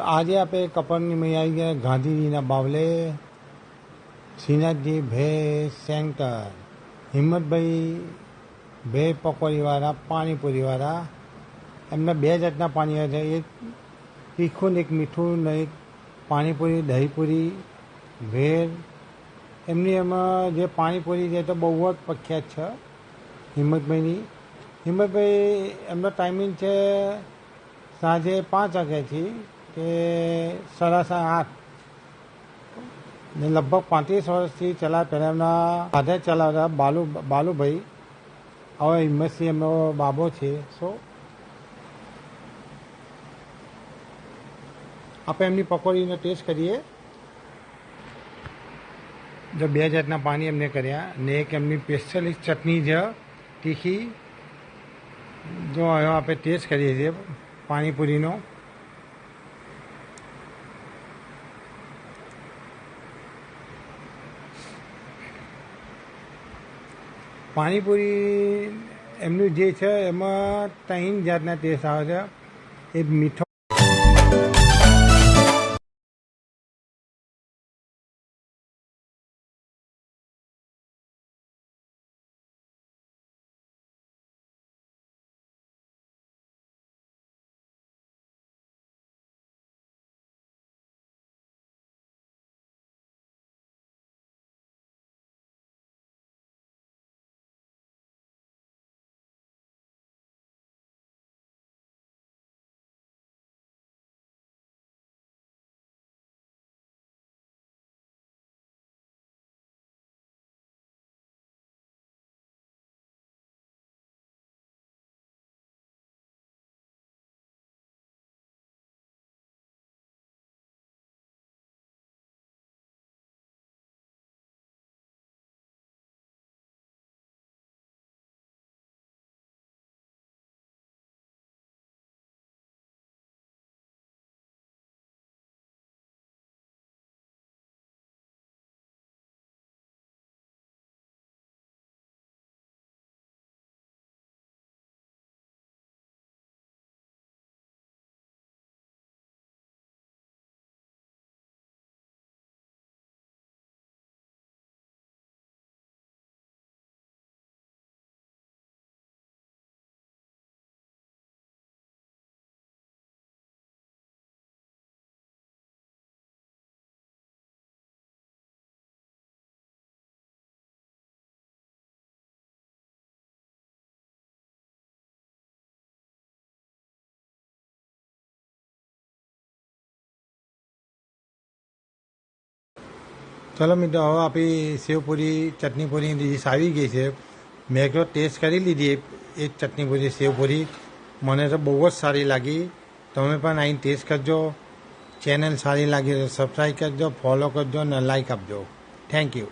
આજે આપણે કપડની મેં આવી ગયા ગાંધીજીના બાવલે. શ્રીનાથજી, ભે સેન્ટર. હિંમતભાઈ, ભે પકોડીવાળા, પાણીપુરીવાળા. એમના બે જાતના પાણી આવે છે. એક તીખું ને એક મીઠું ને એક પાણીપુરી, દહીપુરી, ભેળ. એમની એમાં જે પાણીપુરી છે તો બહુ જ પ્રખ્યાત છે હિંમતભાઈની. હિંમતભાઈ, એમનો ટાઈમિંગ છે સાંજે પાંચ વાગ્યાથી. કે સાડા સાત આઠ ને લગભગ પાંત્રીસ વર્ષથી ચલાવ પહેલાં એમના સાથે ચલાવતા બાલુ, બાલુભાઈ. હવે હિંમતસિંહ એમનો બાબો છે. સો આપણે એમની પકોડીનો ટેસ્ટ કરીએ. જો બે જાતના પાણી એમને કર્યા ને એક એમની સ્પેશિયલિસ્ટ ચટણી છે તીખી. જો હવે આપણે ટેસ્ટ કરીએ છીએ પાણીપુરીનો. પાણીપુરી એમનું જે છે એમાં ત્રણ જાતના ટેસ્ટ આવે છે. એક મીઠો ચલો મિત્રો હવે આપણી સેવપુરી ચટણીપુરીની ડીશ આવી ગઈ છે. મેં તો ટેસ્ટ કરી લીધી. એ ચટણીપુરી, સેવપુરી મને તો બહુ જ સારી લાગી. તમે પણ અહીં ટેસ્ટ કરજો. ચેનલ સારી લાગી તો સબસ્ક્રાઈબ કરજો ફોલો કરજો અને લાઈક આપજો. Thank you